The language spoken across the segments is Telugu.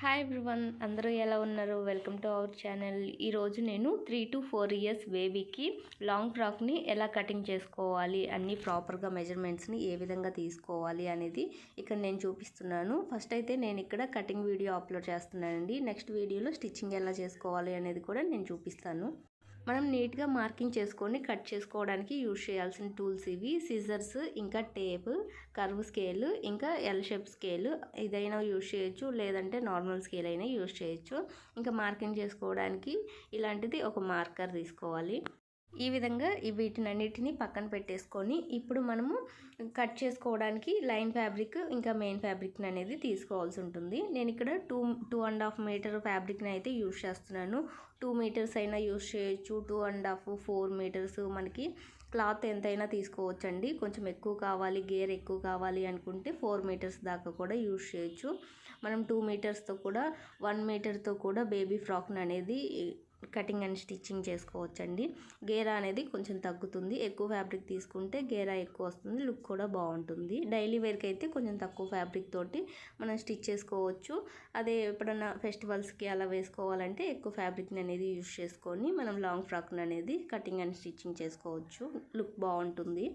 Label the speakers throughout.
Speaker 1: హాయ్ ఎవ్రీవన్ అందరూ ఎలా ఉన్నారు? వెల్కమ్ టు అవర్ ఛానల్ ఈరోజు నేను త్రీ టు ఫోర్ ఇయర్స్ బేబీకి లాంగ్ ఫ్రాక్ని ఎలా కటింగ్ చేసుకోవాలి? అన్ని ప్రాపర్గా మెజర్మెంట్స్ని ఏ విధంగా తీసుకోవాలి అనేది ఇక్కడ నేను చూపిస్తున్నాను. ఫస్ట్ అయితే నేను ఇక్కడ కటింగ్ వీడియో అప్లోడ్ చేస్తున్నానండి. నెక్స్ట్ వీడియోలో స్టిచ్చింగ్ ఎలా చేసుకోవాలి అనేది కూడా నేను చూపిస్తాను. మనం నీట్గా మార్కింగ్ చేసుకొని కట్ చేసుకోవడానికి యూజ్ చేయాల్సిన టూల్స్ ఇవి. సిజర్స్ ఇంకా టేప్ కర్వ్ స్కేల్ ఇంకా ఎల్ షేప్ స్కేల్ ఇదైనా యూజ్ చేయొచ్చు. లేదంటే నార్మల్ స్కేల్ అయినా యూజ్ చేయొచ్చు. ఇంకా మార్కింగ్ చేసుకోవడానికి ఇలాంటిది ఒక మార్కర్ తీసుకోవాలి. ఈ విధంగా వీటినన్నిటిని పక్కన పెట్టేసుకొని ఇప్పుడు మనము కట్ చేసుకోవడానికి లైన్ ఫ్యాబ్రిక్ ఇంకా మెయిన్ ఫ్యాబ్రిక్ని అనేది తీసుకోవాల్సి ఉంటుంది. నేను ఇక్కడ two two and half metre ఫ్యాబ్రిక్ని అయితే యూజ్ చేస్తున్నాను. టూ మీటర్స్ అయినా యూజ్ చేయొచ్చు. Two and half four metres మనకి క్లాత్ ఎంతైనా తీసుకోవచ్చండి. కొంచెం ఎక్కువ కావాలి గేర్ ఎక్కువ కావాలి అనుకుంటే ఫోర్ మీటర్స్ దాకా కూడా యూజ్ చేయొచ్చు. మనం టూ మీటర్స్తో కూడా వన్ మీటర్తో కూడా బేబీ ఫ్రాక్ని అనేది కటింగ్ అండ్ స్టిచ్చింగ్ చేసుకోవచ్చండి. గేరా అనేది కొంచెం తగ్గుతుంది. ఎక్కువ ఫ్యాబ్రిక్ తీసుకుంటే గేరా ఎక్కువ వస్తుంది. లుక్ కూడా బాగుంటుంది. డైలీ వేర్కి అయితే కొంచెం తక్కువ ఫ్యాబ్రిక్ తోటి మనం స్టిచ్ చేసుకోవచ్చు. అదే ఎప్పుడన్నా ఫెస్టివల్స్కి అలా వేసుకోవాలంటే ఎక్కువ ఫ్యాబ్రిక్ని అనేది యూజ్ చేసుకొని మనం లాంగ్ ఫ్రాక్ని అనేది కటింగ్ అండ్ స్టిచ్చింగ్ చేసుకోవచ్చు. లుక్ బాగుంటుంది.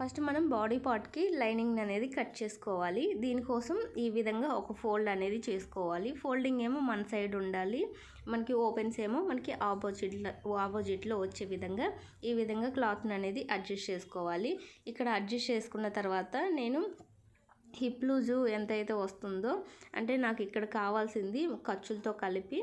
Speaker 1: ఫస్ట్ మనం బాడీ పార్ట్కి లైనింగ్ అనేది కట్ చేసుకోవాలి. దీనికోసం ఈ విధంగా ఒక ఫోల్డ్ అనేది చేసుకోవాలి. ఫోల్డింగ్ ఏమో మన సైడ్ ఉండాలి. మనకి ఓపెన్స్ ఏమో మనకి ఆపోజిట్లో ఆపోజిట్లో వచ్చే విధంగా ఈ విధంగా క్లాత్ని అనేది అడ్జస్ట్ చేసుకోవాలి. ఇక్కడ అడ్జస్ట్ చేసుకున్న తర్వాత నేను హిప్ లూజు ఎంతైతే వస్తుందో అంటే నాకు ఇక్కడ కావాల్సింది ఖర్చులతో కలిపి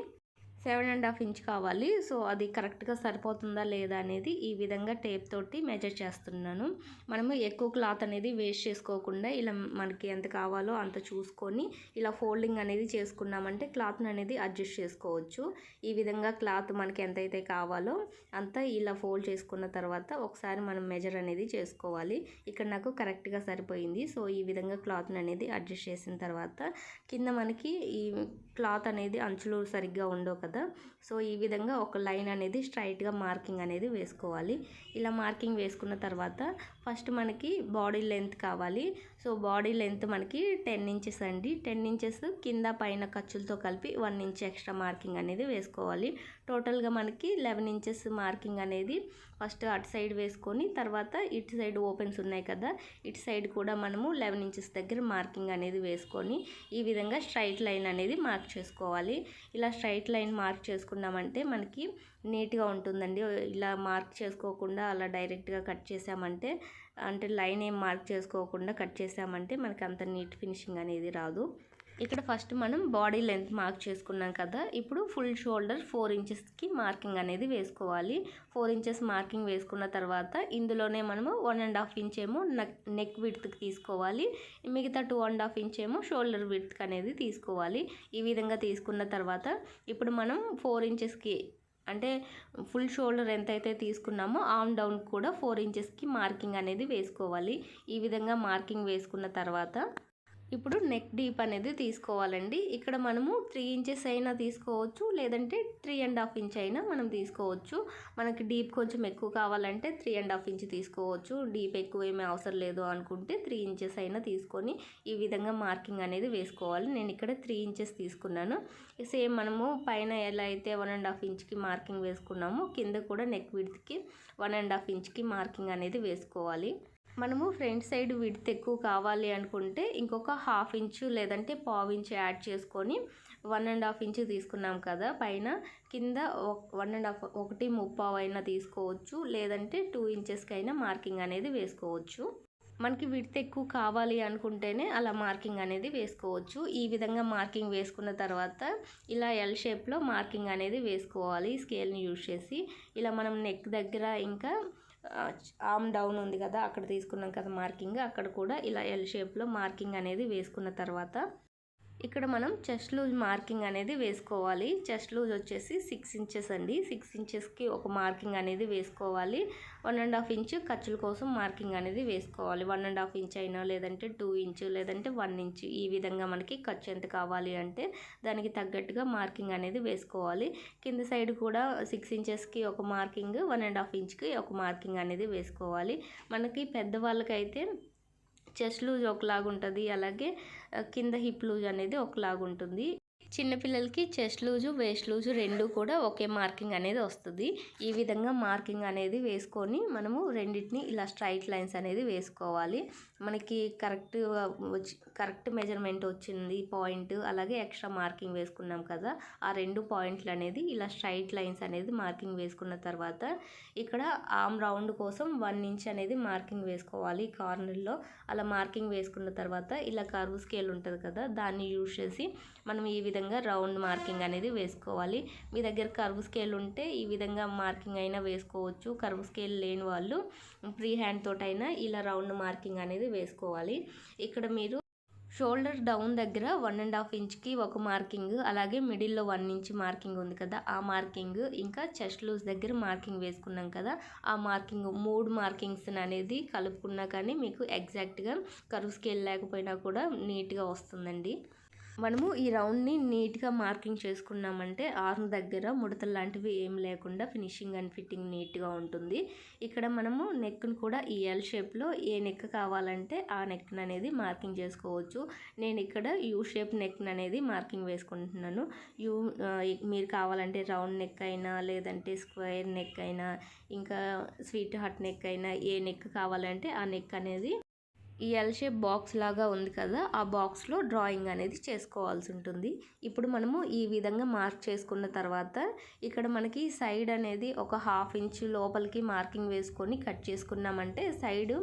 Speaker 1: సెవెన్ అండ్ హాఫ్ ఇంచ్ కావాలి. సో అది కరెక్ట్గా సరిపోతుందా లేదా అనేది ఈ విధంగా టేప్ తోటి మెజర్ చేస్తున్నాను. మనము ఎక్కువ క్లాత్ అనేది వేస్ట్ చేసుకోకుండా ఇలా మనకి ఎంత కావాలో అంత చూసుకొని ఇలా ఫోల్డింగ్ అనేది చేసుకున్నామంటే క్లాత్ని అనేది అడ్జస్ట్ చేసుకోవచ్చు. ఈ విధంగా క్లాత్ మనకి ఎంతైతే కావాలో అంతా ఇలా ఫోల్డ్ చేసుకున్న తర్వాత ఒకసారి మనం మెజర్ అనేది చేసుకోవాలి. ఇక్కడ నాకు కరెక్ట్గా సరిపోయింది. సో ఈ విధంగా క్లాత్ని అనేది అడ్జస్ట్ చేసిన తర్వాత కింద మనకి ఈ క్లాత్ అనేది అంచులు సరిగ్గా ఉండవు కదా. సో ఈ విధంగా ఒక లైన్ అనేది స్ట్రైట్గా మార్కింగ్ అనేది వేసుకోవాలి. ఇలా మార్కింగ్ వేసుకున్న తర్వాత ఫస్ట్ మనకి బాడీ లెంత్ కావాలి. సో బాడీ లెంత్ మనకి టెన్ ఇంచెస్ అండి. టెన్ ఇంచెస్ కింద పైన ఖర్చులతో కలిపి వన్ ఇంచ్ ఎక్స్ట్రా మార్కింగ్ అనేది వేసుకోవాలి. టోటల్గా మనకి లెవెన్ ఇంచెస్ మార్కింగ్ అనేది ఫస్ట్ అటు సైడ్ వేసుకొని తర్వాత ఇటు సైడ్ ఓపెన్స్ ఉన్నాయి కదా ఇటు సైడ్ కూడా మనము లెవెన్ ఇంచెస్ దగ్గర మార్కింగ్ అనేది వేసుకొని ఈ విధంగా స్ట్రైట్ లైన్ అనేది మార్క్ చేసుకోవాలి. ఇలా స్ట్రైట్ లైన్ మార్క్ చేసుకున్నామంటే మనకి నీట్గా ఉంటుందండి. ఇలా మార్క్ చేసుకోకుండా అలా డైరెక్ట్గా కట్ చేసామంటే అంటే లైన్ ఏం మార్క్ చేసుకోకుండా కట్ చేసామంటే మనకి అంత నీట్ ఫినిషింగ్ అనేది రాదు. ఇక్కడ ఫస్ట్ మనం బాడీ లెంత్ మార్క్ చేసుకున్నాం కదా ఇప్పుడు ఫుల్ షోల్డర్ ఫోర్ ఇంచెస్కి మార్కింగ్ అనేది వేసుకోవాలి. ఫోర్ ఇంచెస్ మార్కింగ్ వేసుకున్న తర్వాత ఇందులోనే మనము వన్ అండ్ హాఫ్ ఇంచ్ ఏమో నెక్ విడ్త్కి తీసుకోవాలి. మిగతా టూ అండ్ హాఫ్ ఇంచ్ ఏమో షోల్డర్ విడ్త్ అనేది తీసుకోవాలి. ఈ విధంగా తీసుకున్న తర్వాత ఇప్పుడు మనం ఫోర్ ఇంచెస్కి అంటే ఫుల్ షోల్డర్ ఎంతైతే తీసుకున్నామో ఆమ్ డౌన్ కూడా ఫోర్ ఇంచెస్కి మార్కింగ్ అనేది వేసుకోవాలి. ఈ విధంగా మార్కింగ్ వేసుకున్న తర్వాత ఇప్పుడు నెక్ డీప్ అనేది తీసుకోవాలండి. ఇక్కడ మనము త్రీ ఇంచెస్ అయినా తీసుకోవచ్చు లేదంటే త్రీ అండ్ హాఫ్ ఇంచ్ అయినా మనం తీసుకోవచ్చు. మనకి డీప్ కొంచెం ఎక్కువ కావాలంటే త్రీ అండ్ హాఫ్ ఇంచ్ తీసుకోవచ్చు. డీప్ ఎక్కువ ఏమీ అవసరం లేదు అనుకుంటే త్రీ ఇంచెస్ అయినా తీసుకొని ఈ విధంగా మార్కింగ్ అనేది వేసుకోవాలి. నేను ఇక్కడ త్రీ ఇంచెస్ తీసుకున్నాను. సేమ్ మనము పైన ఎలా అయితే వన్ అండ్ హాఫ్ ఇంచ్కి మార్కింగ్ వేసుకున్నామో కింద కూడా నెక్ విడ్త్కి వన్ అండ్ హాఫ్ ఇంచ్కి మార్కింగ్ అనేది వేసుకోవాలి. మనము ఫ్రంట్ సైడ్ విడ్త్ ఎక్కువ కావాలి అనుకుంటే ఇంకొక హాఫ్ ఇంచు లేదంటే పావు ఇంచు యాడ్ చేసుకొని వన్ అండ్ హాఫ్ ఇంచు తీసుకున్నాం కదా పైన కింద వన్ అండ్ హాఫ్ ఒకటి ముప్పావు అయినా తీసుకోవచ్చు లేదంటే టూ ఇంచెస్కి అయినా మార్కింగ్ అనేది వేసుకోవచ్చు. మనకి విడ్త్ ఎక్కువ కావాలి అనుకుంటేనే అలా మార్కింగ్ అనేది వేసుకోవచ్చు. ఈ విధంగా మార్కింగ్ వేసుకున్న తర్వాత ఇలా ఎల్ షేప్లో మార్కింగ్ అనేది వేసుకోవాలి స్కేల్ని యూజ్ చేసి. ఇలా మనం నెక్ దగ్గర ఇంకా ఆమ్ డౌన్ ఉంది కదా అక్కడ తీసుకున్నాం కదా మార్కింగ్ అక్కడ కూడా ఇలా ఎల్ షేప్లో మార్కింగ్ అనేది వేసుకున్న తర్వాత ఇక్కడ మనం చెస్ట్ లూజ్ మార్కింగ్ అనేది వేసుకోవాలి. చెస్ట్ లూజ్ వచ్చేసి సిక్స్ ఇంచెస్ అండి. సిక్స్ ఇంచెస్కి ఒక మార్కింగ్ అనేది వేసుకోవాలి. వన్ అండ్ హాఫ్ ఇంచ్ ఖర్చుల కోసం మార్కింగ్ అనేది వేసుకోవాలి. వన్ అండ్ హాఫ్ ఇంచ్ అయినా లేదంటే టూ ఇంచ్ లేదంటే వన్ ఇంచ్ ఈ విధంగా మనకి ఖర్చు ఎంత కావాలి అంటే దానికి తగ్గట్టుగా మార్కింగ్ అనేది వేసుకోవాలి. కింద సైడ్ కూడా సిక్స్ ఇంచెస్కి ఒక మార్కింగ్ వన్ అండ్ హాఫ్ ఇంచ్కి ఒక మార్కింగ్ అనేది వేసుకోవాలి. మనకి పెద్దవాళ్ళకైతే చెస్ట్ లూజ్ ఒకలాగా ఉంటుంది అలాగే కింద హిప్ లూజ్ అనేది ఒకలాగా ఉంటుంది. చిన్నపిల్లలకి చెస్ట్ లూజు వేస్ట్ లూజు రెండు కూడా ఒకే మార్కింగ్ అనేది వస్తుంది. ఈ విధంగా మార్కింగ్ అనేది వేసుకొని మనము రెండింటిని ఇలా స్ట్రైట్ లైన్స్ అనేది వేసుకోవాలి. మనకి కరెక్ట్ వచ్చి కరెక్ట్ మెజర్మెంట్ వచ్చింది పాయింట్. అలాగే ఎక్స్ట్రా మార్కింగ్ వేసుకున్నాం కదా ఆ రెండు పాయింట్లు అనేది ఇలా స్ట్రైట్ లైన్స్ అనేది మార్కింగ్ వేసుకున్న తర్వాత ఇక్కడ ఆమ్ రౌండ్ కోసం వన్ ఇంచ్ అనేది మార్కింగ్ వేసుకోవాలి కార్నర్లో. అలా మార్కింగ్ వేసుకున్న తర్వాత ఇలా కర్వ్ స్కేల్ ఉంటుంది కదా దాన్ని యూజ్ చేసి మనం ఈ విధంగా రౌండ్ మార్కింగ్ అనేది వేసుకోవాలి. మీ దగ్గర కర్వ్ స్కేల్ ఉంటే ఈ విధంగా మార్కింగ్ అయినా వేసుకోవచ్చు. కర్వ్ స్కేల్ లేని వాళ్ళు ఫ్రీ హ్యాండ్ తోటైనా ఇలా రౌండ్ మార్కింగ్ అనేది వేసుకోవాలి. ఇక్కడ మీరు షోల్డర్ డౌన్ దగ్గర వన్ అండ్ హాఫ్ ఇంచ్కి ఒక మార్కింగ్ అలాగే మిడిల్లో వన్ ఇంచ్ మార్కింగ్ ఉంది కదా ఆ మార్కింగ్ ఇంకా చెస్ట్ లూజ్ దగ్గర మార్కింగ్ వేసుకున్నాం కదా ఆ మార్కింగ్ మూడు మార్కింగ్స్ అనేది కలుపుకున్నా కానీ మీకు ఎగ్జాక్ట్గా కరువు స్కేల్ లేకపోయినా కూడా నీట్గా వస్తుందండి. మనము ఈ రౌండ్ని నీట్గా మార్కింగ్ చేసుకున్నామంటే ఆర్మ్ దగ్గర ముడతలు లాంటివి ఏం లేకుండా ఫినిషింగ్ అండ్ ఫిట్టింగ్ నీట్గా ఉంటుంది. ఇక్కడ మనము నెక్ను కూడా ఈ ఎల్ షేప్లో ఏ నెక్ కావాలంటే ఆ నెక్ అనేది మార్కింగ్ చేసుకోవచ్చు. నేను ఇక్కడ యూ షేప్ నెక్ అనేది మార్కింగ్ వేసుకుంటున్నాను. యూ మీరు కావాలంటే రౌండ్ నెక్ అయినా లేదంటే స్క్వేర్ నెక్ అయినా ఇంకా స్వీట్ హార్ట్ నెక్ అయినా ఏ నెక్ కావాలంటే ఆ నెక్ అనేది ఈ ఎల్ షేప్ బాక్స్ లాగా ఉంది కదా ఆ బాక్స్లో డ్రాయింగ్ అనేది చేసుకోవాల్సి ఉంటుంది. ఇప్పుడు మనము ఈ విధంగా మార్క్ చేసుకున్న తర్వాత ఇక్కడ మనకి సైడ్ అనేది ఒక హాఫ్ ఇంచ్ లోపలికి మార్కింగ్ వేసుకొని కట్ చేసుకున్నామంటే సైడ్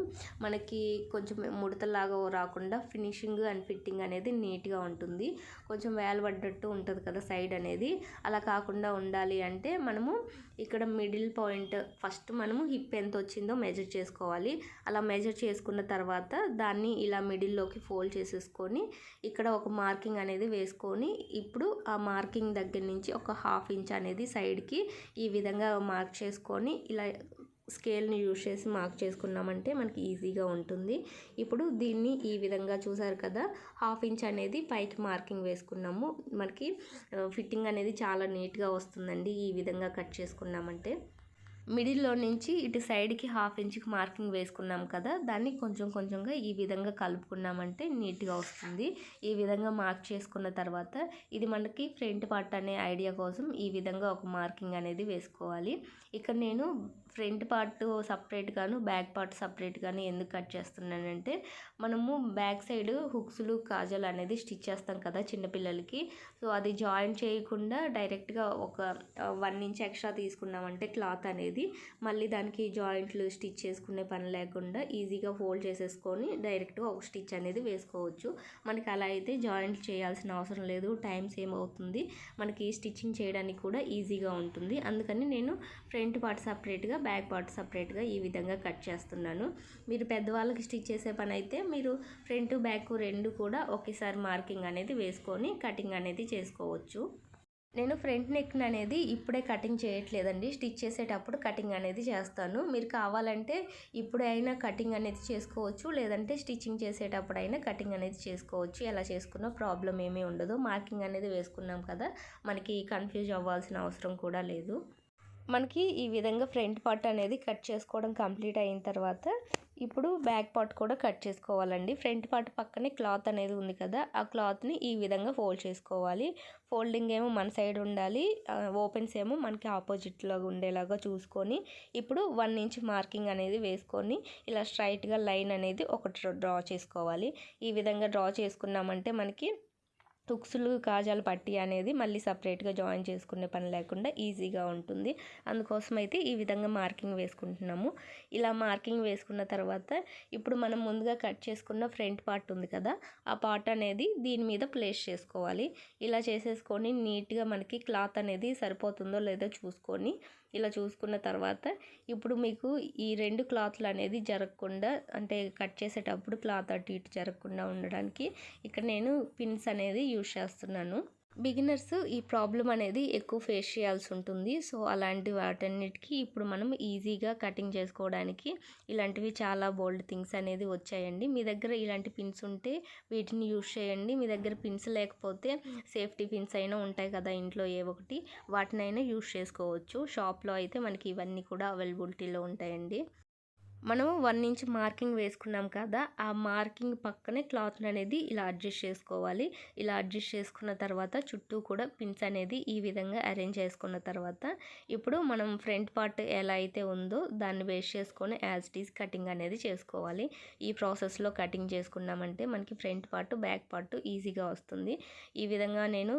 Speaker 1: మనకి కొంచెం ముడతలాగా రాకుండా ఫినిషింగ్ అండ్ ఫిట్టింగ్ అనేది నీట్గా ఉంటుంది. కొంచెం వేలబడ్డట్టు ఉంటుంది కదా సైడ్ అనేది. అలా కాకుండా ఉండాలి అంటే మనము ఇక్కడ మిడిల్ పాయింట్ ఫస్ట్ మనము హిప్ ఎంత వచ్చిందో మెజర్ చేసుకోవాలి. అలా మెజర్ చేసుకున్న తర్వాత దాన్ని ఇలా మిడిల్లోకి ఫోల్డ్ చేసేసుకొని ఇక్కడ ఒక మార్కింగ్ అనేది వేసుకొని ఇప్పుడు ఆ మార్కింగ్ దగ్గర నుంచి ఒక హాఫ్ ఇంచ్ అనేది సైడ్కి ఈ విధంగా మార్క్ చేసుకొని ఇలా స్కేల్ని యూజ్ చేసి మార్క్ చేసుకున్నామంటే మనకి ఈజీగా ఉంటుంది. ఇప్పుడు దీన్ని ఈ విధంగా చూసారు కదా హాఫ్ ఇంచ్ అనేది పైకి మార్కింగ్ వేసుకున్నాము. మనకి ఫిట్టింగ్ అనేది చాలా నీట్గా వస్తుందండి ఈ విధంగా కట్ చేసుకున్నామంటే. మిడిల్లో నుంచి ఇటు సైడ్కి హాఫ్ ఇంచ్కి మార్కింగ్ వేసుకున్నాం కదా దాన్ని కొంచెం కొంచెంగా ఈ విధంగా కలుపుకున్నామంటే నీట్గా వస్తుంది. ఈ విధంగా మార్క్ చేసుకున్న తర్వాత ఇది మనకి ఫ్రంట్ పార్ట్ అనే ఐడియా కోసం ఈ విధంగా ఒక మార్కింగ్ అనేది వేసుకోవాలి. ఇక్కడ నేను ఫ్రంట్ పార్ట్ సపరేట్గాను బ్యాక్ పార్ట్ సపరేట్గాను ఎందుకు కట్ చేస్తున్నానంటే మనము బ్యాక్ సైడ్ హుక్స్లు కాజల్ అనేది స్టిచ్ చేస్తాం కదా చిన్నపిల్లలకి సో అది జాయిన్ చేయకుండా డైరెక్ట్గా ఒక వన్ ఇంచ్ ఎక్స్ట్రా తీసుకున్నామంటే క్లాత్ అనేది ఇది. మళ్ళీ దానికి జాయింట్లు స్టిచ్ చేసుకునే పని లేకుండా ఈజీగా ఫోల్డ్ చేసేసుకొని డైరెక్ట్గా ఒక స్టిచ్ అనేది వేసుకోవచ్చు. మనకి అలా అయితే జాయింట్ చేయాల్సిన అవసరం లేదు. టైం సేమ్ అవుతుంది. మనకి స్టిచ్చింగ్ చేయడానికి కూడా ఈజీగా ఉంటుంది. అందుకని నేను ఫ్రంట్ పార్ట్ సపరేట్గా బ్యాక్ పార్ట్ సపరేట్గా ఈ విధంగా కట్ చేస్తున్నాను. మీరు పెద్దవాళ్ళకి స్టిచ్ చేసే పని అయితే మీరు ఫ్రంట్ బ్యాక్ రెండు కూడా ఒకేసారి మార్కింగ్ అనేది వేసుకొని కటింగ్ అనేది చేసుకోవచ్చు. నేను ఫ్రంట్ నెక్ అనేది ఇప్పుడే కటింగ్ చేయట్లేదండి. స్టిచ్ చేసేటప్పుడు కటింగ్ అనేది చేస్తాను. మీరు కావాలంటే ఇప్పుడైనా కటింగ్ అనేది చేసుకోవచ్చు. లేదంటే స్టిచ్చింగ్ చేసేటప్పుడు అయినా కటింగ్ అనేది చేసుకోవచ్చు. ఎలా చేసుకున్నా ప్రాబ్లం ఏమీ ఉండదు. మార్కింగ్ అనేది వేసుకున్నాం కదా మనకి కన్ఫ్యూజ్ అవ్వాల్సిన అవసరం కూడా లేదు. మనకి ఈ విధంగా ఫ్రంట్ పార్ట్ అనేది కట్ చేసుకోవడం కంప్లీట్ అయిన తర్వాత ఇప్పుడు బ్యాక్ పార్ట్ కూడా కట్ చేసుకోవాలండి. ఫ్రంట్ పార్ట్ పక్కనే క్లాత్ అనేది ఉంది కదా ఆ క్లాత్ని ఈ విధంగా ఫోల్డ్ చేసుకోవాలి. ఫోల్డింగ్ ఏమో మన సైడ్ ఉండాలి ఓపెన్స్ ఏమో మనకి ఆపోజిట్లో ఉండేలాగా చూసుకొని ఇప్పుడు వన్ ఇంచ్ మార్కింగ్ అనేది వేసుకొని ఇలా స్ట్రైట్గా లైన్ అనేది ఒకటి డ్రా చేసుకోవాలి. ఈ విధంగా డ్రా చేసుకున్నామంటే మనకి తుక్సులు కాజాలు పట్టి అనేది మళ్ళీ సపరేట్గా జాయిన్ చేసుకునే పని లేకుండా ఈజీగా ఉంటుంది. అందుకోసం అయితే ఈ విధంగా మార్కింగ్ వేసుకుంటున్నాము. ఇలా మార్కింగ్ వేసుకున్న తర్వాత ఇప్పుడు మనం ముందుగా కట్ చేసుకున్న ఫ్రంట్ పార్ట్ ఉంది కదా ఆ పార్ట్ అనేది దీని మీద ప్లేస్ చేసుకోవాలి. ఇలా చేసేసుకొని నీట్గా మనకి క్లాత్ అనేది సరిపోతుందో లేదో చూసుకొని ఇలా చూసుకున్న తర్వాత ఇప్పుడు మీకు ఈ రెండు క్లాత్లు అనేది జరగకుండా అంటే కట్ చేసేటప్పుడు క్లాత్ అటు ఇటు జరగకుండా ఉండడానికి ఇక్కడ నేను పిన్స్ అనేది యూజ్ చేస్తున్నాను. బిగినర్స్ ఈ ప్రాబ్లం అనేది ఎక్కువ ఫేస్ చేయాల్సి ఉంటుంది. సో అలాంటి వాటన్నిటికీ ఇప్పుడు మనం ఈజీగా కటింగ్ చేసుకోవడానికి ఇలాంటివి చాలా బోల్డ్ థింగ్స్ అనేది వచ్చాయండి. మీ దగ్గర ఇలాంటి పిన్స్ ఉంటే వీటిని యూజ్ చేయండి. మీ దగ్గర పిన్స్ లేకపోతే సేఫ్టీ పిన్స్ అయినా ఉంటాయి కదా ఇంట్లో ఏ ఒకటి. వాటినైనా యూజ్ చేసుకోవచ్చు. షాప్లో అయితే మనకి ఇవన్నీ కూడా అవైలబిలిటీలో ఉంటాయండి. మనము వన్ ఇంచ్ మార్కింగ్ వేసుకున్నాం కదా ఆ మార్కింగ్ పక్కనే క్లాత్ని అనేది ఇలా అడ్జస్ట్ చేసుకోవాలి. ఇలా అడ్జస్ట్ చేసుకున్న తర్వాత చుట్టూ కూడా పిన్స్ అనేది ఈ విధంగా అరేంజ్ చేసుకున్న తర్వాత ఇప్పుడు మనం ఫ్రంట్ పార్ట్ ఎలా అయితే ఉందో దాన్ని వేస్ట్ చేసుకొని యాజ్ టీస్ కటింగ్ అనేది చేసుకోవాలి. ఈ ప్రాసెస్లో కటింగ్ చేసుకున్నామంటే మనకి ఫ్రంట్ పార్ట్ బ్యాక్ పార్ట్ ఈజీగా వస్తుంది. ఈ విధంగా నేను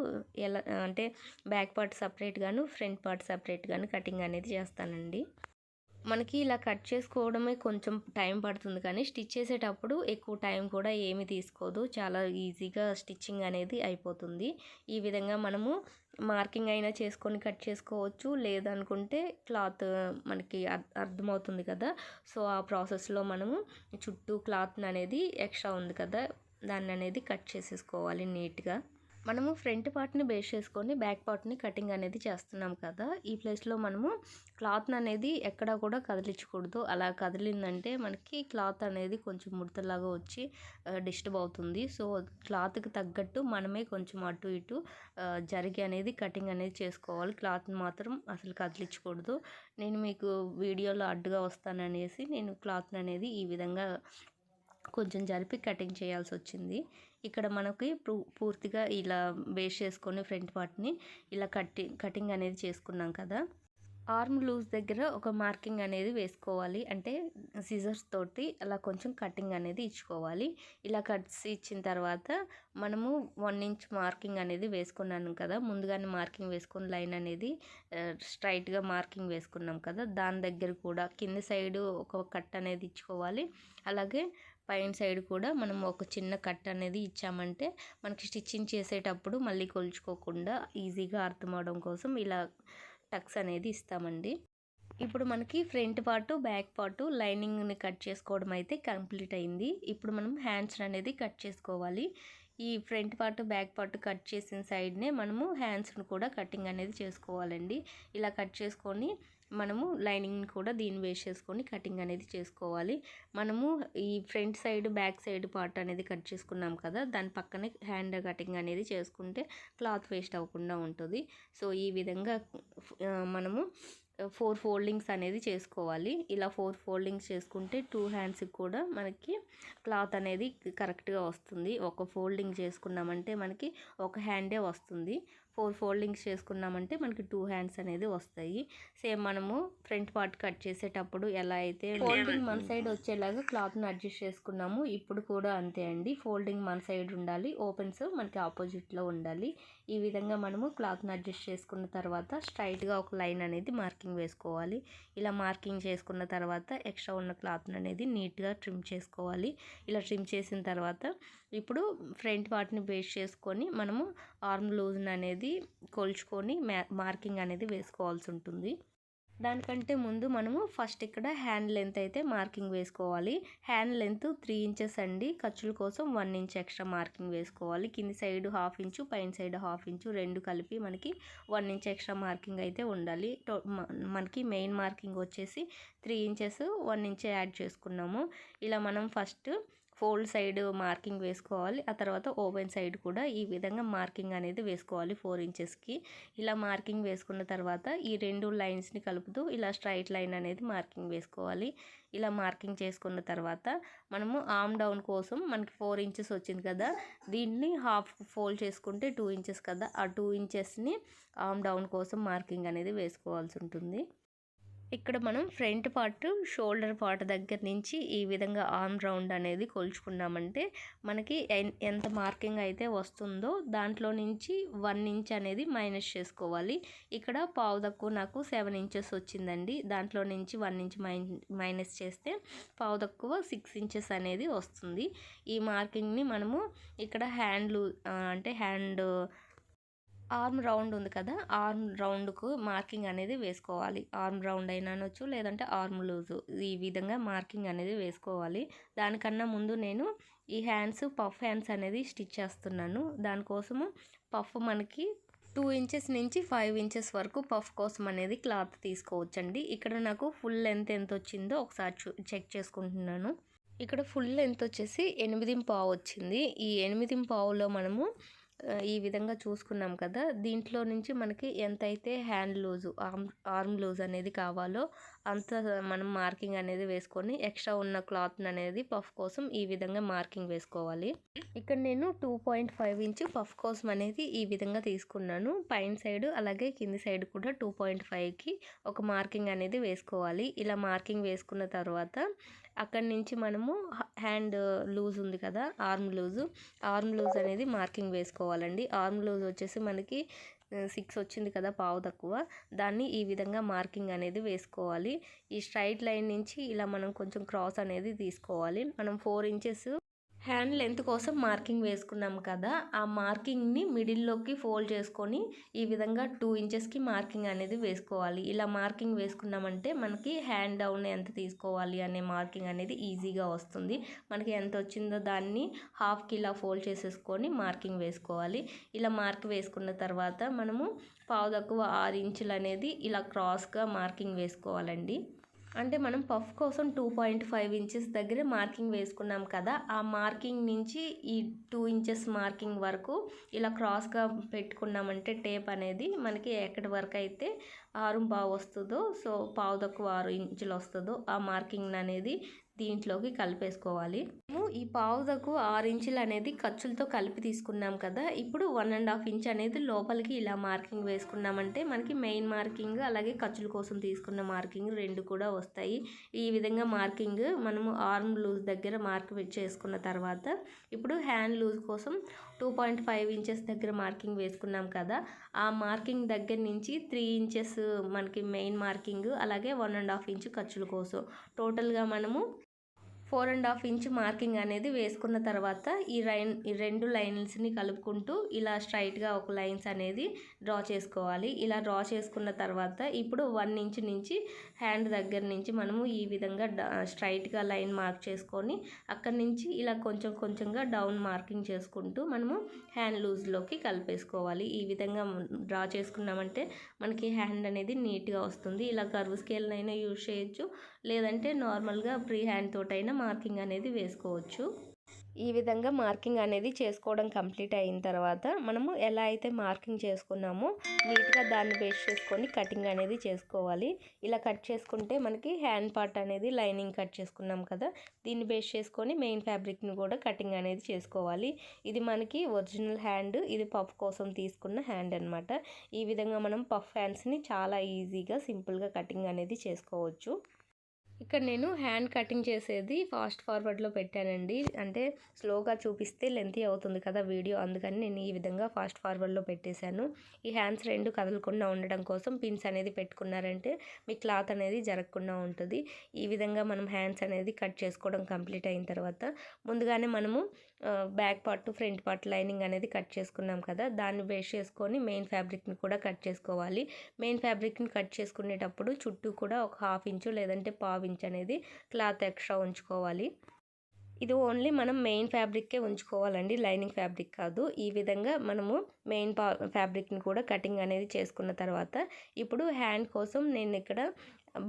Speaker 1: ఎలా అంటే బ్యాక్ పార్ట్ సపరేట్గాను ఫ్రంట్ పార్ట్ సపరేట్గాను కటింగ్ అనేది చేస్తానండి. మనకి ఇలా కట్ చేసుకోవడమే కొంచెం టైం పడుతుంది కానీ స్టిచ్ చేసేటప్పుడు ఎక్కువ టైం కూడా ఏమి తీసుకోదు. చాలా ఈజీగా స్టిచ్చింగ్ అనేది అయిపోతుంది. ఈ విధంగా మనము మార్కింగ్ అయినా చేసుకొని కట్ చేసుకోవచ్చు. లేదనుకుంటే క్లాత్ మనకి అర్థమవుతుంది కదా. సో ఆ ప్రాసెస్లో మనము చుట్టూ క్లాత్ అనేది ఎక్స్ట్రా ఉంది కదా. దాన్ని అనేది కట్ చేసేసుకోవాలి నీట్గా. మనము ఫ్రంట్ పార్ట్ని బేస్ చేసుకొని బ్యాక్ పార్ట్ని కటింగ్ అనేది చేస్తున్నాం కదా ఈ ప్లేస్లో మనము క్లాత్ని అనేది ఎక్కడా కూడా కదిలించకూడదు. అలా కదిలిందంటే మనకి క్లాత్ అనేది కొంచెం ముడతలాగా వచ్చి డిస్టర్బ్ అవుతుంది. సో క్లాత్కి తగ్గట్టు మనమే కొంచెం అటు ఇటు జరిగి అనేది కటింగ్ అనేది చేసుకోవాలి. క్లాత్ని మాత్రం అసలు కదిలించకూడదు. నేను మీకు వీడియోలో అడ్డుగా వస్తాననేసి నేను క్లాత్ని అనేది ఈ విధంగా కొంచెం జరిపి కటింగ్ చేయాల్సి వచ్చింది. ఇక్కడ మనకి పూర్తిగా ఇలా బేస్ చేసుకొని ఫ్రంట్ పార్ట్ని ఇలా కట్టి కటింగ్ అనేది చేసుకున్నాం కదా. ఆర్మ్ లూజ్ దగ్గర ఒక మార్కింగ్ అనేది వేసుకోవాలి. అంటే సిజర్స్ తోటి అలా కొంచెం కటింగ్ అనేది ఇచ్చుకోవాలి. ఇలా కట్స్ ఇచ్చిన తర్వాత మనము వన్ ఇంచ్ మార్కింగ్ అనేది వేసుకున్నాను కదా. ముందుగానే మార్కింగ్ వేసుకుని లైన్ అనేది స్ట్రైట్గా మార్కింగ్ వేసుకున్నాం కదా. దాని దగ్గర కూడా కింది సైడు ఒక కట్ అనేది ఇచ్చుకోవాలి. అలాగే పైన సైడ్ కూడా మనం ఒక చిన్న కట్ అనేది ఇచ్చామంటే మనకి స్టిచ్చింగ్ చేసేటప్పుడు మళ్ళీ కొలుచుకోకుండా ఈజీగా అర్థం కోసం ఇలా టక్స్ అనేది ఇస్తామండి. ఇప్పుడు మనకి ఫ్రంట్ పార్ట్ బ్యాక్ పార్ట్ లైనింగ్ని కట్ చేసుకోవడం అయితే కంప్లీట్ అయింది. ఇప్పుడు మనం హ్యాండ్స్ అనేది కట్ చేసుకోవాలి. ఈ front part back part cut చేసిన సైడ్నే మనము హ్యాండ్స్ను కూడా కటింగ్ అనేది చేసుకోవాలండి. ఇలా కట్ చేసుకొని మనము లైనింగ్ కూడా దీన్ని వేస్ట్ చేసుకొని కటింగ్ అనేది చేసుకోవాలి. మనము ఈ front side back side part అనేది కట్ చేసుకున్నాం కదా దాని పక్కనే హ్యాండ్ కటింగ్ అనేది చేసుకుంటే క్లాత్ వేస్ట్ అవ్వకుండా ఉంటుంది. సో ఈ విధంగా మనము ఫోర్ ఫోల్డింగ్స్ అనేది చేసుకోవాలి. ఇలా ఫోర్ ఫోల్డింగ్స్ చేసుకుంటే టూ హ్యాండ్స్కి కూడా మనకి క్లాత్ అనేది కరెక్ట్గా వస్తుంది. ఒక ఫోల్డింగ్ చేసుకున్నామంటే మనకి ఒక హ్యాండే వస్తుంది. ఫోర్ ఫోల్డింగ్స్ చేసుకున్నామంటే మనకి టూ హ్యాండ్స్ అనేది వస్తాయి. సేమ్ మనము ఫ్రంట్ పార్ట్ కట్ చేసేటప్పుడు ఎలా అయితే ఫోల్డింగ్ మన సైడ్ వచ్చేలాగా క్లాత్ని అడ్జస్ట్ చేసుకున్నాము. ఇప్పుడు కూడా అంతే అండి. ఫోల్డింగ్ మన సైడ్ ఉండాలి. ఓపెన్స్ మనకి ఆపోజిట్లో ఉండాలి. ఈ విధంగా మనము క్లాత్ని అడ్జస్ట్ చేసుకున్న తర్వాత స్ట్రైట్గా ఒక లైన్ అనేది మార్కింగ్ వేసుకోవాలి. ఇలా మార్కింగ్ చేసుకున్న తర్వాత ఎక్స్ట్రా ఉన్న క్లాత్ని అనేది నీట్గా ట్రిమ్ చేసుకోవాలి. ఇలా ట్రిమ్ చేసిన తర్వాత ఇప్పుడు ఫ్రంట్ పార్ట్ని బేస్ చేసుకొని మనము ఆర్మ్ లూజ్ని అనేది కొలుచుకొని మార్కింగ్ అనేది వేసుకోవాల్సి ఉంటుంది. దానికంటే ముందు మనము ఫస్ట్ ఇక్కడ హ్యాండ్ లెంత్ అయితే మార్కింగ్ వేసుకోవాలి. హ్యాండ్ లెంత్ త్రీ ఇంచెస్ అండి. ఖర్చుల కోసం వన్ ఇంచ్ ఎక్స్ట్రా మార్కింగ్ వేసుకోవాలి. కింది సైడ్ హాఫ్ ఇంచు పైన సైడ్ హాఫ్ ఇంచు రెండు కలిపి మనకి వన్ ఇంచ్ ఎక్స్ట్రా మార్కింగ్ అయితే ఉండాలి. మనకి మెయిన్ మార్కింగ్ వచ్చేసి three inches one inch add చేసుకున్నాము. ఇలా మనం ఫస్ట్ ఫోల్డ్ సైడ్ మార్కింగ్ వేసుకోవాలి. ఆ తర్వాత ఓపెన్ సైడ్ కూడా ఈ విధంగా మార్కింగ్ అనేది వేసుకోవాలి ఫోర్ ఇంచెస్కి. ఇలా మార్కింగ్ వేసుకున్న తర్వాత ఈ రెండు లైన్స్ని కలుపుతూ ఇలా స్ట్రైట్ లైన్ అనేది మార్కింగ్ వేసుకోవాలి. ఇలా మార్కింగ్ చేసుకున్న తర్వాత మనము ఆమ్ డౌన్ కోసం మనకి ఫోర్ ఇంచెస్ వచ్చింది కదా దీన్ని హాఫ్ ఫోల్డ్ చేసుకుంటే టూ ఇంచెస్ కదా. ఆ టూ ఇంచెస్ని ఆమ్ డౌన్ కోసం మార్కింగ్ అనేది వేసుకోవాల్సి ఉంటుంది. ఇక్కడ మనం ఫ్రంట్ పార్ట్ షోల్డర్ పార్ట్ దగ్గర నుంచి ఈ విధంగా ఆర్మ్ రౌండ్ అనేది కొలుచుకున్నామంటే మనకి ఎంత మార్కింగ్ అయితే వస్తుందో దాంట్లో నుంచి వన్ ఇంచ్ అనేది మైనస్ చేసుకోవాలి. ఇక్కడ పావు తక్కువ నాకు సెవెన్ ఇంచెస్ వచ్చిందండి. దాంట్లో నుంచి వన్ ఇంచ్ మైనస్ చేస్తే పావు తక్కువ సిక్స్ ఇంచెస్ అనేది వస్తుంది. ఈ మార్కింగ్ని మనము ఇక్కడ హ్యాండ్లు అంటే హ్యాండ్ ఆర్మ్ రౌండ్ ఉంది కదా ఆర్మ్ రౌండ్కు మార్కింగ్ అనేది వేసుకోవాలి. ఆర్మ్ రౌండ్ అయినా అనొచ్చు లేదంటే ఆర్మ్ లూజు. ఈ విధంగా మార్కింగ్ అనేది వేసుకోవాలి. దానికన్నా ముందు నేను ఈ హ్యాండ్స్ పఫ్ హ్యాండ్స్ అనేది స్టిచ్ చేస్తున్నాను. దానికోసము పఫ్ మనకి టూ ఇంచెస్ నుంచి ఫైవ్ ఇంచెస్ వరకు పఫ్ కోసం అనేది క్లాత్ తీసుకోవచ్చండి. ఇక్కడ నాకు ఫుల్ లెంత్ ఎంత వచ్చిందో ఒకసారి చెక్ చేసుకుంటున్నాను. ఇక్కడ ఫుల్ లెంత్ వచ్చేసి ఎనిమిది పావు వచ్చింది. ఈ ఎనిమిది పావులో మనము ఈ విధంగా చూసుకున్నాం కదా. దీంట్లో నుంచి మనకి ఎంతైతే hand loose arm arm loose అనేది కావాలో అంత మనం మార్కింగ్ అనేది వేసుకొని ఎక్స్ట్రా ఉన్న క్లాత్ అనేది పఫ్ కోసం ఈ విధంగా మార్కింగ్ వేసుకోవాలి. ఇక్కడ నేను two point five inch puff కోసం అనేది ఈ విధంగా తీసుకున్నాను. పైన సైడ్ అలాగే కింది సైడ్ కూడా టూ పాయింట్ ఫైవ్కి ఒక మార్కింగ్ అనేది వేసుకోవాలి. ఇలా మార్కింగ్ వేసుకున్న తర్వాత అక్కడి నుంచి మనము హ్యాండ్ లూజ్ ఉంది కదా ఆర్మ్ లూజు. ఆర్మ్ లూజ్ అనేది మార్కింగ్ వేసుకోవాలండి. ఆర్మ్ లూజ్ వచ్చేసి మనకి సిక్స్ వచ్చింది కదా పావు తక్కువ. దాన్ని ఈ విధంగా మార్కింగ్ అనేది వేసుకోవాలి. ఈ స్ట్రైట్ లైన్ నుంచి ఇలా మనం కొంచెం క్రాస్ అనేది తీసుకోవాలి. మనం ఫోర్ ఇంచెస్ హ్యాండ్ లెంత్ కోసం మార్కింగ్ వేసుకున్నాం కదా ఆ మార్కింగ్ని మిడిల్లోకి ఫోల్డ్ చేసుకొని ఈ విధంగా టూ ఇంచెస్కి మార్కింగ్ అనేది వేసుకోవాలి. ఇలా మార్కింగ్ వేసుకున్నామంటే మనకి హ్యాండ్ డౌన్ ఎంత తీసుకోవాలి అనే మార్కింగ్ అనేది ఈజీగా వస్తుంది. మనకి ఎంత వచ్చిందో దాన్ని హాఫ్కి ఇలా ఫోల్డ్ చేసేసుకొని మార్కింగ్ వేసుకోవాలి. ఇలా మార్క్ వేసుకున్న తర్వాత మనము పావు తక్కువ ఆరు ఇంచులు అనేది ఇలా క్రాస్గా మార్కింగ్ వేసుకోవాలండి. అంటే మనం పఫ్ కోసం టూ పాయింట్ ఫైవ్ ఇంచెస్ దగ్గర మార్కింగ్ వేసుకున్నాం కదా ఆ మార్కింగ్ నుంచి ఈ టూ ఇంచెస్ మార్కింగ్ వరకు ఇలా క్రాస్గా పెట్టుకున్నామంటే టేప్ అనేది మనకి ఎక్కడి వరకు అయితే ఆరు పావు వస్తుందో సో పావు తక్కువ ఆరు ఇంచులు వస్తుందో ఆ మార్కింగ్ అనేది దీంట్లోకి కలిపేసుకోవాలి. మేము ఈ పావుదకు ఆరు ఇంచులు అనేది ఖర్చులతో కలిపి తీసుకున్నాం కదా ఇప్పుడు వన్ అండ్ హాఫ్ ఇంచ్ అనేది లోపలికి ఇలా మార్కింగ్ వేసుకున్నామంటే మనకి మెయిన్ మార్కింగ్ అలాగే ఖర్చుల కోసం తీసుకున్న మార్కింగ్ రెండు కూడా వస్తాయి. ఈ విధంగా మార్కింగ్ మనము ఆర్మ్ లూజ్ దగ్గర మార్క్ చేసుకున్న తర్వాత ఇప్పుడు హ్యాండ్ లూజ్ కోసం టూ పాయింట్ ఫైవ్ ఇంచెస్ దగ్గర మార్కింగ్ వేసుకున్నాం కదా ఆ మార్కింగ్ దగ్గర నుంచి త్రీ ఇంచెస్ మనకి మెయిన్ మార్కింగ్ అలాగే వన్ అండ్ హాఫ్ ఇంచ్ ఖర్చుల కోసం. టోటల్గా మనము four and half inch marking అనేది వేసుకున్న తర్వాత ఈ లైన్ ఈ రెండు లైన్స్ని కలుపుకుంటూ ఇలా స్ట్రైట్గా ఒక లైన్స్ అనేది డ్రా చేసుకోవాలి. ఇలా డ్రా చేసుకున్న తర్వాత ఇప్పుడు వన్ ఇంచ్ నుంచి హ్యాండ్ దగ్గర నుంచి మనము ఈ విధంగా స్ట్రైట్గా లైన్ మార్క్ చేసుకొని అక్కడి నుంచి ఇలా కొంచెం కొంచెంగా డౌన్ మార్కింగ్ చేసుకుంటూ మనము హ్యాండ్ లూజ్లోకి కలిపేసుకోవాలి. ఈ విధంగా డ్రా చేసుకున్నామంటే మనకి హ్యాండ్ అనేది నీట్గా వస్తుంది. ఇలా కర్వ్ స్కేల్నైనా యూజ్ చేయొచ్చు. లేదంటే నార్మల్గా ఫ్రీ హ్యాండ్ తోటైనా మార్కింగ్ అనేది వేసుకోవచ్చు. ఈ విధంగా మార్కింగ్ అనేది చేసుకోవడం కంప్లీట్ అయిన తర్వాత మనము ఎలా అయితే మార్కింగ్ చేసుకున్నామో నీట్గా దాన్ని బేస్ చేసుకొని కటింగ్ అనేది చేసుకోవాలి. ఇలా కట్ చేసుకుంటే మనకి హ్యాండ్ పార్ట్ అనేది లైనింగ్ కట్ చేసుకున్నాం కదా దీన్ని బేస్ చేసుకొని మెయిన్ ఫ్యాబ్రిక్ని కూడా కటింగ్ అనేది చేసుకోవాలి. ఇది మనకి ఒరిజినల్ హ్యాండ్ ఇది పఫ్ కోసం తీసుకున్న హ్యాండ్ అనమాట ఈ విధంగా మనం పఫ్ హ్యాండ్స్ని చాలా ఈజీగా సింపుల్గా కటింగ్ అనేది చేసుకోవచ్చు. ఇక్కడ నేను హ్యాండ్ కటింగ్ చేసేది ఫాస్ట్ ఫార్వర్డ్లో పెట్టానండి. అంటే స్లోగా చూపిస్తే లెంతీ అవుతుంది కదా వీడియో. అందుకని నేను ఈ విధంగా ఫాస్ట్ ఫార్వర్డ్లో పెట్టేశాను. ఈ హ్యాండ్స్ రెండు కదలకుండా ఉండడం కోసం పిన్స్ అనేది పెట్టుకున్నారంటే మీ క్లాత్ అనేది జరగకుండా ఉంటుంది. ఈ విధంగా మనం హ్యాండ్స్ అనేది కట్ చేసుకోవడం కంప్లీట్ అయిన తర్వాత ముందుగానే మనము back part front part lining అనేది కట్ చేసుకున్నాం కదా. దాన్ని బేస్ చేసుకొని మెయిన్ ఫ్యాబ్రిక్ని కూడా కట్ చేసుకోవాలి. మెయిన్ ఫ్యాబ్రిక్ని కట్ చేసుకునేటప్పుడు చుట్టూ కూడా ఒక హాఫ్ ఇంచు లేదంటే పావు ఇంచ్ అనేది క్లాత్ ఎక్స్ట్రా ఉంచుకోవాలి. ఇది ఓన్లీ మనం మెయిన్ ఫ్యాబ్రిక్కే ఉంచుకోవాలండి లైనింగ్ ఫ్యాబ్రిక్ కాదు. ఈ విధంగా మనము మెయిన్ పా ఫ్యాబ్రిక్ని కూడా కటింగ్ అనేది చేసుకున్న తర్వాత ఇప్పుడు హ్యాండ్ కోసం నేను ఇక్కడ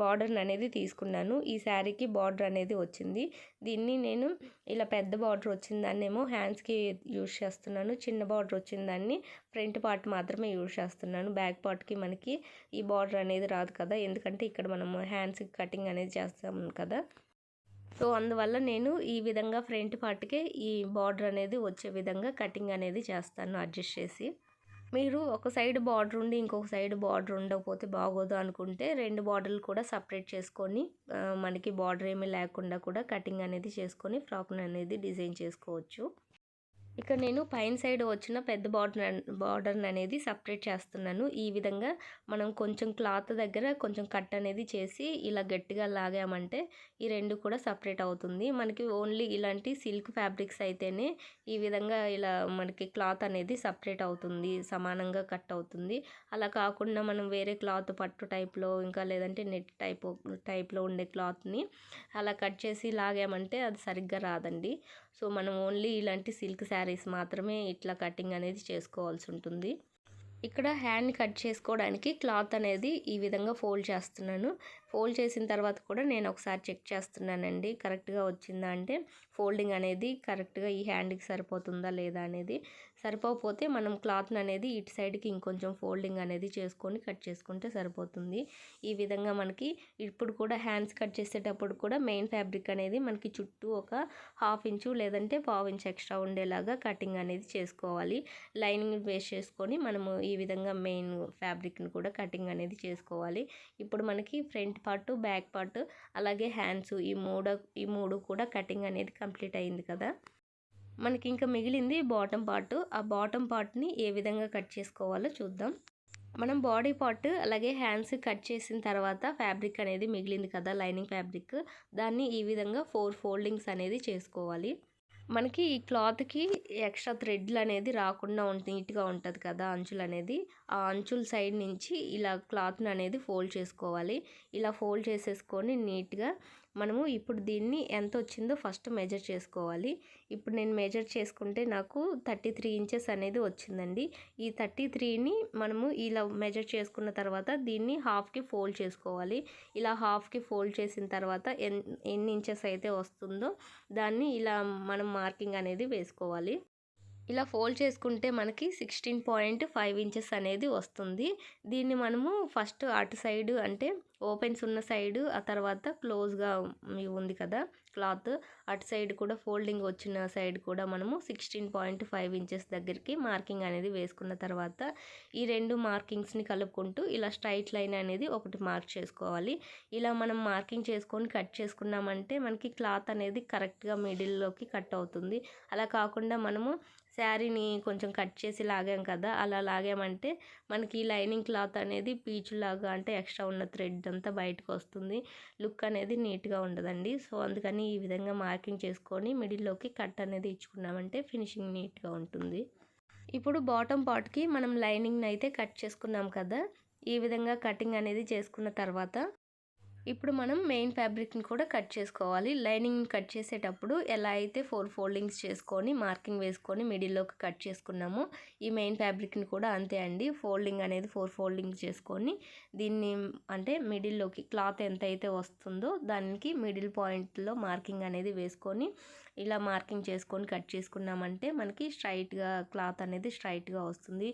Speaker 1: బార్డర్ అనేది తీసుకున్నాను. ఈ శారీకి బార్డర్ అనేది వచ్చింది. దీన్ని నేను ఇలా పెద్ద బార్డర్ వచ్చిందాన్నేమో హ్యాండ్స్కి యూజ్ చేస్తున్నాను. చిన్న బార్డర్ వచ్చిందాన్ని ఫ్రంట్ పార్ట్ మాత్రమే యూజ్ చేస్తున్నాను. బ్యాక్ పార్ట్కి మనకి ఈ బార్డర్ అనేది రాదు కదా. ఎందుకంటే ఇక్కడ మనము హ్యాండ్స్కి కటింగ్ అనేది చేస్తాము కదా. సో అందువల్ల నేను ఈ విధంగా ఫ్రంట్ పార్ట్కే ఈ బార్డర్ అనేది వచ్చే విధంగా కటింగ్ అనేది చేస్తాను అడ్జస్ట్ చేసి. మీరు ఒక సైడ్ బార్డర్ ఉండి ఇంకొక సైడ్ బార్డర్ ఉండకపోతే బాగోదు అనుకుంటే రెండు బార్డర్లు కూడా సపరేట్ చేసుకొని మనకి బార్డర్ ఏమీ లేకుండా కూడా కటింగ్ అనేది చేసుకొని ఫ్రాక్ను అనేది డిజైన్ చేసుకోవచ్చు. ఇక్కడ నేను పైన సైడ్ వచ్చిన పెద్ద బార్డర్ బార్డర్ అనేది సపరేట్ చేస్తున్నాను. ఈ విధంగా మనం కొంచెం క్లాత్ దగ్గర కొంచెం కట్ అనేది చేసి ఇలా గట్టిగా లాగామంటే ఈ రెండు కూడా సపరేట్ అవుతుంది. మనకి ఓన్లీ ఇలాంటి సిల్క్ ఫ్యాబ్రిక్స్ అయితేనే ఈ విధంగా ఇలా మనకి క్లాత్ అనేది సపరేట్ అవుతుంది సమానంగా కట్ అవుతుంది. అలా కాకుండా మనం వేరే క్లాత్ పట్టు టైప్లో ఇంకా లేదంటే నెట్ టైప్ టైప్లో ఉండే క్లాత్ని అలా కట్ చేసి లాగామంటే అది సరిగ్గా రాదండి. సో మనం ఓన్లీ ఇలాంటి సిల్క్ శారీస్ మాత్రమే ఇట్లా కటింగ్ అనేది చేసుకోవాల్సి ఉంటుంది. ఇక్కడ హ్యాండ్ కట్ చేసుకోవడానికి క్లాత్ అనేది ఈ విధంగా ఫోల్డ్ చేస్తున్నాను. ఫోల్డ్ చేసిన తర్వాత కూడా నేను ఒకసారి చెక్ చేస్తున్నానండి. కరెక్ట్గా వచ్చిందా అంటే ఫోల్డింగ్ అనేది కరెక్ట్గా ఈ హ్యాండ్కి సరిపోతుందా లేదా అనేది. సరిపోకపోతే మనం క్లాత్ని అనేది ఇటు సైడ్కి ఇంకొంచెం ఫోల్డింగ్ అనేది చేసుకొని కట్ చేసుకుంటే సరిపోతుంది. ఈ విధంగా మనకి ఇప్పుడు కూడా హ్యాండ్స్ కట్ చేసేటప్పుడు కూడా మెయిన్ ఫ్యాబ్రిక్ అనేది మనకి చుట్టూ ఒక హాఫ్ ఇంచు లేదంటే పావు ఇంచు ఎక్స్ట్రా ఉండేలాగా కటింగ్ అనేది చేసుకోవాలి. లైనింగ్ వేస్ట్ చేసుకొని మనము ఈ విధంగా మెయిన్ ఫ్యాబ్రిక్ని కూడా కటింగ్ అనేది చేసుకోవాలి. ఇప్పుడు మనకి ఫ్రంట్ పార్ట్ బ్యాక్ పార్ట్ అలాగే హ్యాండ్స్ ఈ మూడు ఈ మూడు కూడా కటింగ్ అనేది కంప్లీట్ అయింది కదా. మనకి ఇంకా మిగిలింది బాటమ్ పార్ట్. ఆ బాటమ్ పార్ట్ని ఏ విధంగా కట్ చేసుకోవాలో చూద్దాం. మనం బాడీ పార్ట్ అలాగే హ్యాండ్స్ కట్ చేసిన తర్వాత ఫ్యాబ్రిక్ అనేది మిగిలింది కదా లైనింగ్ ఫ్యాబ్రిక్. దాన్ని ఈ విధంగా ఫోర్ ఫోల్డింగ్స్ అనేది చేసుకోవాలి. మనకి ఈ క్లాత్కి ఎక్స్ట్రా థ్రెడ్లు అనేది రాకుండా ఉంటుంది నీట్గా ఉంటుంది కదా అంచులు అనేది ఆ అంచుల సైడ్ నుంచి ఇలా క్లాత్ని అనేది ఫోల్డ్ చేసుకోవాలి. ఇలా ఫోల్డ్ చేసేసుకొని నీట్గా మనము ఇప్పుడు దీన్ని ఎంత వచ్చిందో ఫస్ట్ మెజర్ చేసుకోవాలి. ఇప్పుడు నేను మెజర్ చేసుకుంటే నాకు థర్టీ త్రీ ఇంచెస్ అనేది వచ్చిందండి. ఈ థర్టీ త్రీని మనము ఇలా మెజర్ చేసుకున్న తర్వాత దీన్ని హాఫ్కి ఫోల్డ్ చేసుకోవాలి. ఇలా హాఫ్కి ఫోల్డ్ చేసిన తర్వాత ఎన్ ఎన్ని ఇంచెస్ అయితే వస్తుందో దాన్ని ఇలా మనం మార్కింగ్ అనేది వేసుకోవాలి. ఇలా ఫోల్డ్ చేసుకుంటే మనకి సిక్స్టీన్ పాయింట్ ఫైవ్ ఇంచెస్ అనేది వస్తుంది. దీన్ని మనము ఫస్ట్ అటు సైడ్ అంటే ఓపెన్స్ ఉన్న సైడ్ ఆ తర్వాత క్లోజ్గా ఉంది కదా క్లాత్ అటు సైడ్ కూడా ఫోల్డింగ్ వచ్చిన సైడ్ కూడా మనము సిక్స్టీన్ పాయింట్ ఫైవ్ ఇంచెస్ దగ్గరికి మార్కింగ్ అనేది వేసుకున్న తర్వాత ఈ రెండు మార్కింగ్స్ని కలుపుకుంటూ ఇలా స్ట్రైట్ లైన్ అనేది ఒకటి మార్క్ చేసుకోవాలి. ఇలా మనం మార్కింగ్ చేసుకొని కట్ చేసుకున్నామంటే మనకి క్లాత్ అనేది కరెక్ట్గా మిడిల్లోకి కట్ అవుతుంది. అలా కాకుండా మనము శారీని కొంచెం కట్ చేసి లాగాం కదా అలా లాగామంటే మనకి లైనింగ్ క్లాత్ అనేది పీచులాగా అంటే ఎక్స్ట్రా ఉన్న థ్రెడ్ అంతా బయటకు వస్తుంది. లుక్ అనేది నీట్గా ఉండదండి. సో అందుకని ఈ విధంగా మార్కింగ్ చేసుకొని మిడిల్లోకి కట్ అనేది ఇచ్చుకున్నామంటే ఫినిషింగ్ నీట్గా ఉంటుంది. ఇప్పుడు బాటమ్ పార్ట్కి మనం లైనింగ్ని అయితే కట్ చేసుకున్నాం కదా ఈ విధంగా కటింగ్ అనేది చేసుకున్న తర్వాత ఇప్పుడు మనం మెయిన్ ఫ్యాబ్రిక్ని కూడా కట్ చేసుకోవాలి. లైనింగ్ కట్ చేసేటప్పుడు ఎలా అయితే ఫోర్ ఫోల్డింగ్స్ చేసుకొని మార్కింగ్ వేసుకొని మిడిల్లోకి కట్ చేసుకున్నామో ఈ మెయిన్ ఫ్యాబ్రిక్ని కూడా అంతే అండి. ఫోల్డింగ్ అనేది ఫోర్ ఫోల్డింగ్స్ చేసుకొని దీన్ని అంటే మిడిల్లోకి క్లాత్ ఎంత అయితే వస్తుందో దానికి మిడిల్ పాయింట్లో మార్కింగ్ అనేది వేసుకొని ఇలా మార్కింగ్ చేసుకొని కట్ చేసుకున్నామంటే మనకి స్ట్రైట్గా క్లాత్ అనేది స్ట్రైట్గా వస్తుంది.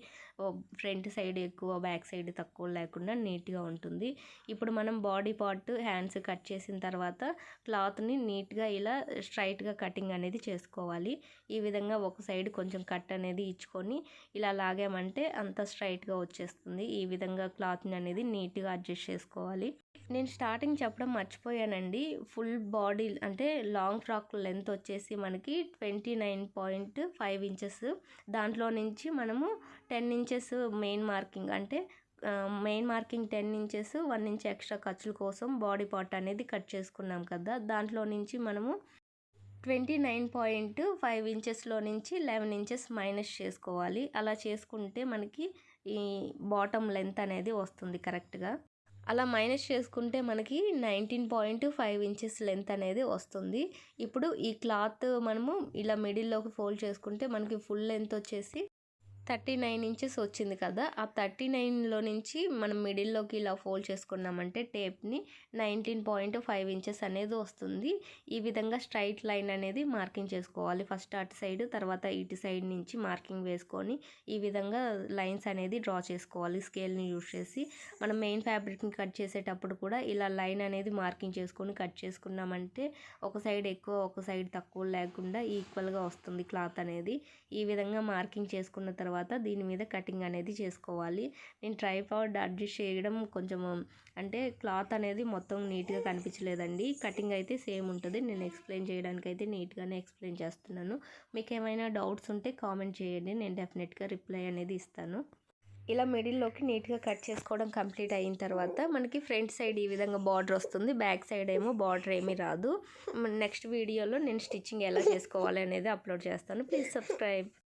Speaker 1: ఫ్రంట్ సైడ్ ఎక్కువ బ్యాక్ సైడ్ తక్కువ లేకుండా నీట్గా ఉంటుంది. ఇప్పుడు మనం బాడీ పార్ట్ హ్యాండ్స్ కట్ చేసిన తర్వాత క్లాత్ని నీట్గా ఇలా స్ట్రైట్గా కటింగ్ అనేది చేసుకోవాలి. ఈ విధంగా ఒక సైడ్ కొంచెం కట్ అనేది ఇచ్చుకొని ఇలా లాగామంటే అంత స్ట్రైట్గా వచ్చేస్తుంది. ఈ విధంగా క్లాత్ని అనేది నీట్గా అడ్జస్ట్ చేసుకోవాలి. నేను స్టార్టింగ్ చెప్పడం మర్చిపోయానండి. ఫుల్ బాడీ అంటే లాంగ్ ఫ్రాక్ లెంత్ వచ్చేసి మనకి twenty nine point five inches. దాంట్లో నుంచి మనము టెన్ ఇంచెస్ మెయిన్ మార్కింగ్ అంటే main marking ten inches one inch extra ఖర్చుల కోసం బాడీ పార్ట్ అనేది కట్ చేసుకున్నాం కదా. దాంట్లో నుంచి మనము ట్వంటీ నైన్ పాయింట్ ఫైవ్ ఇంచెస్లో నుంచి లెవెన్ ఇంచెస్ మైనస్ చేసుకోవాలి. అలా చేసుకుంటే మనకి ఈ బాటమ్ లెంత్ అనేది వస్తుంది కరెక్ట్గా. అలా మైనస్ చేసుకుంటే మనకి nineteen point five inches length అనేది వస్తుంది. ఇప్పుడు ఈ క్లాత్ మనము ఇలా మిడిల్లోకి ఫోల్డ్ చేసుకుంటే మనకి ఫుల్ లెంత్ వచ్చేసి థర్టీ నైన్ ఇంచెస్ వచ్చింది కదా ఆ థర్టీ నైన్లో నుంచి మనం మిడిల్లోకి ఇలా ఫోల్డ్ చేసుకున్నామంటే టేప్ని నైన్టీన్ పాయింట్ ఫైవ్ ఇంచెస్ అనేది వస్తుంది. ఈ విధంగా స్ట్రైట్ లైన్ అనేది మార్కింగ్ చేసుకోవాలి. ఫస్ట్ అటు సైడ్ తర్వాత ఇటు సైడ్ నుంచి మార్కింగ్ వేసుకొని ఈ విధంగా లైన్స్ అనేది డ్రా చేసుకోవాలి. స్కేల్ని యూజ్ చేసి మనం మెయిన్ ఫ్యాబ్రిక్ని కట్ చేసేటప్పుడు కూడా ఇలా లైన్ అనేది మార్కింగ్ చేసుకొని కట్ చేసుకున్నామంటే ఒక సైడ్ ఎక్కువ ఒక సైడ్ తక్కువ లేకుండా ఈక్వల్గా వస్తుంది క్లాత్ అనేది. ఈ విధంగా మార్కింగ్ చేసుకున్న తర్వాత తర్వాత దీని మీద కటింగ్ అనేది చేసుకోవాలి. నేను ట్రైపాడ్ అడ్జస్ట్ చేయడం కొంచెం అంటే క్లాత్ అనేది మొత్తం నీట్గా కనిపించలేదండి. కటింగ్ అయితే సేమ్ ఉంటుంది. నేను ఎక్స్ప్లెయిన్ చేయడానికి అయితే నీట్గానే ఎక్స్ప్లెయిన్ చేస్తున్నాను. మీకు ఏమైనా డౌట్స్ ఉంటే కామెంట్ చేయండి. నేను డెఫినెట్గా రిప్లై అనేది ఇస్తాను. ఇలా మిడిల్లోకి నీట్గా కట్ చేసుకోవడం కంప్లీట్ అయిన తర్వాత మనకి ఫ్రంట్ సైడ్ ఈ విధంగా బార్డర్ వస్తుంది. బ్యాక్ సైడ్ ఏమో బార్డర్ ఏమీ రాదు. నెక్స్ట్ వీడియోలో నేను స్టిచ్చింగ్ ఎలా చేసుకోవాలి అనేది అప్లోడ్ చేస్తాను. Please subscribe.